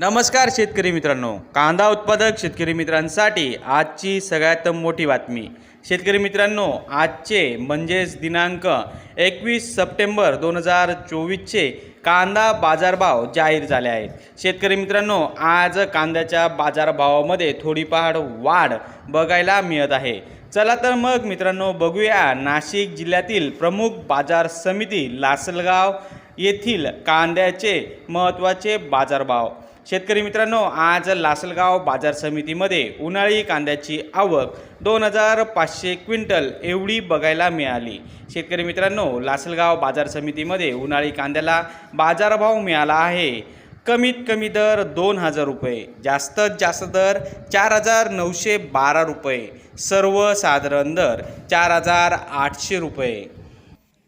नमस्कार शेतकरी मित्रांनो. कांदा उत्पादक शेतकरी मित्रांसाठी आजची सगळ्यात मोठी बातमी. शेतकरी मित्रांनो आजचे म्हणजेच दिनांक एकवीस सप्टेंबर दोन हजार चोवीसचे कांदा बाजारभाव जाहीर झाले आहेत. शेतकरी मित्रांनो आज कांद्याच्या बाजारभावामध्ये थोडीफार वाढ बघायला मिळत आहे. चला तर मग मित्रांनो बघूया नाशिक जिल्ह्यातील प्रमुख बाजार समिती लासलगाव येथील कांद्याचे महत्त्वाचे बाजारभाव. शेतकरी मित्रांनो आज लासलगाव बाजार समितीमध्ये उन्हाळी कांद्याची आवक दोन हजार पाचशे क्विंटल एवढी बघायला मिळाली. शेतकरी मित्रांनो लासलगाव बाजार समितीमध्ये उन्हाळी कांद्याला बाजारभाव मिळाला आहे. कमीत कमी दर दोन हजार रुपये जास्तीत जास्त दर चार हजार नऊशे बारा रुपये सर्वसाधारण दर चार हजार आठशे रुपये.